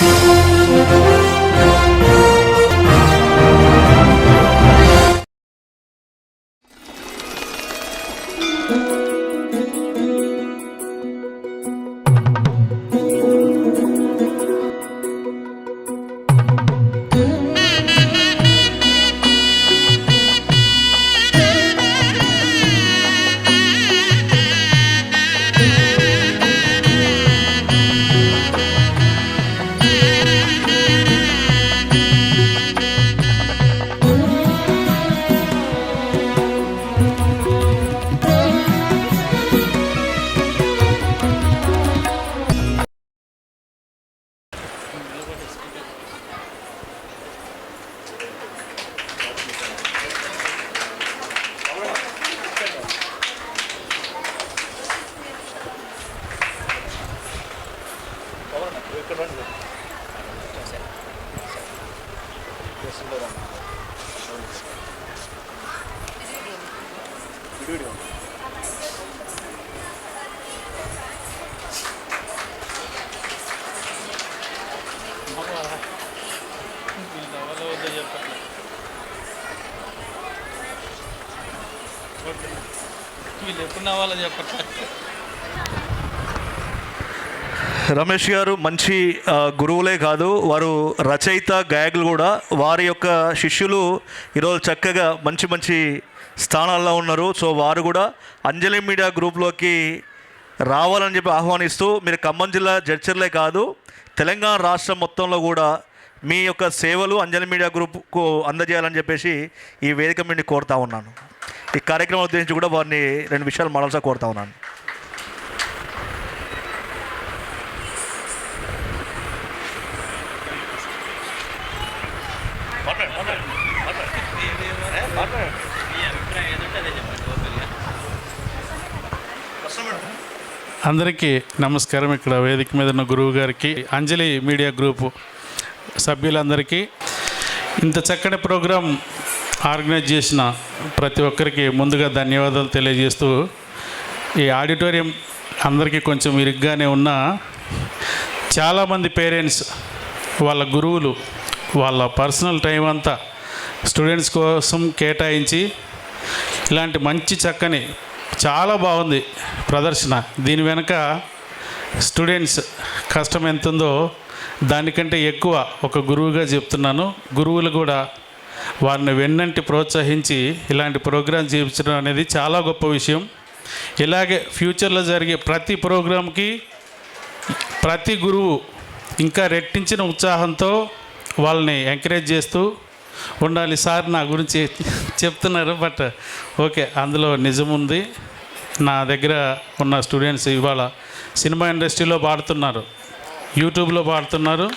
Música వీళ్ళు ఎప్పుడు వాళ్ళని చెప్పట్లేదు రమేష్ గారు మంచి గురువులే కాదు వారు రచయిత గాయకులు కూడా. వారి యొక్క శిష్యులు ఈరోజు చక్కగా మంచి మంచి స్థానాల్లో ఉన్నారు. సో వారు కూడా అంజలి మీడియా గ్రూప్లోకి రావాలని చెప్పి ఆహ్వానిస్తూ మీరు ఖమ్మం జిల్లా జడ్చర్లే కాదు తెలంగాణ రాష్ట్రం మొత్తంలో కూడా మీ యొక్క సేవలు అంజలి మీడియా గ్రూప్కు అందజేయాలని చెప్పేసి ఈ వేదిక మీద కోరుతా ఉన్నాను. ఈ కార్యక్రమం ఉద్దేశించి కూడా వారిని రెండు విషయాలు మాడాల్సా కోరుతా ఉన్నాను. అందరికీ నమస్కారం. ఇక్కడ వేదిక మీద ఉన్న గురువు గారికి అంజలి మీడియా గ్రూప్ సభ్యులందరికీ ఇంత చక్కటి ప్రోగ్రాం ఆర్గనైజ్ చేసిన ప్రతి ఒక్కరికి ముందుగా ధన్యవాదాలు తెలియజేస్తూ ఈ ఆడిటోరియం అందరికీ కొంచెం ఇరుగ్గానే ఉన్న చాలామంది పేరెంట్స్ వాళ్ళ గురువులు వాళ్ళ పర్సనల్ టైం అంతా స్టూడెంట్స్ కోసం కేటాయించి ఇలాంటి మంచి చక్కని చాలా బాగుంది ప్రదర్శన. దీని వెనక స్టూడెంట్స్ కష్టం ఎంత ఉందో దానికంటే ఎక్కువ ఒక గురువుగా చెప్తున్నాను. గురువులు కూడా వారిని వెన్నంటి ప్రోత్సహించి ఇలాంటి ప్రోగ్రాం చేయించడం అనేది చాలా గొప్ప విషయం. ఇలాగే ఫ్యూచర్లో జరిగే ప్రతి ప్రోగ్రాంకి ప్రతి గురువు ఇంకా రెట్టించిన ఉత్సాహంతో వాళ్ళని ఎంకరేజ్ చేస్తూ ఉండాలి సార్ నా గురించి చెప్తున్నారు బట్ ఓకే అందులో నిజం ఉంది. నా దగ్గర ఉన్న స్టూడెంట్స్ ఇవాళ సినిమా ఇండస్ట్రీలో పాడుతున్నారు. యూట్యూబ్లో పాడుతున్నారు.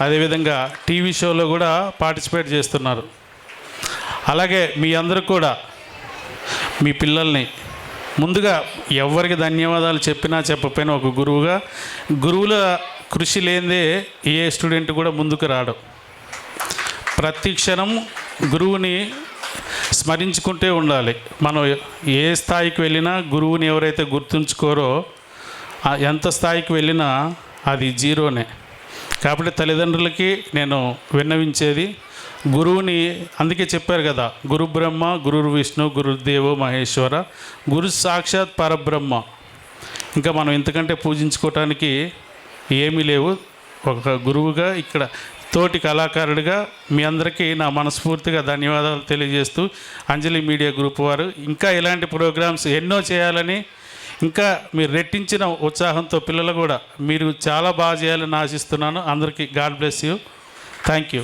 అదేవిధంగా టీవీ షోలో కూడా పార్టిసిపేట్ చేస్తున్నారు. అలాగే మీ అందరూ కూడా మీ పిల్లల్ని ముందుగా ఎవరికి ధన్యవాదాలు చెప్పినా చెప్పకపోయినా ఒక గురువుగా గురువుల కృషి లేనిదే ఏ స్టూడెంట్ కూడా ముందుకు రాడు. ప్రతి క్షణం గురువుని స్మరించుకుంటే ఉండాలి. మనం ఏ స్థాయికి వెళ్ళినా గురువుని ఎవరైతే గుర్తుంచుకోరో ఎంత స్థాయికి వెళ్ళినా అది జీరోనే. కాబట్టి తల్లిదండ్రులకి నేను విన్నవించేది గురువుని అందుకే చెప్పారు కదా గురు బ్రహ్మ గురు విష్ణు గురుదేవో మహేశ్వర గురు సాక్షాత్ పరబ్రహ్మ. ఇంకా మనం ఇంతకంటే పూజించుకోవటానికి ఏమీ లేవు. ఒక గురువుగా ఇక్కడ తోటి కళాకారుడిగా మీ అందరికీ నా మనస్ఫూర్తిగా ధన్యవాదాలు తెలియజేస్తూ అంజలి మీడియా గ్రూప్ వారు ఇంకా ఇలాంటి ప్రోగ్రామ్స్ ఎన్నో చేయాలని ఇంకా మీరు రెట్టించిన ఉత్సాహంతో పిల్లలు కూడా మీరు చాలా బాగా చేయాలని ఆశిస్తున్నాను. అందరికీ God bless you. Thank you.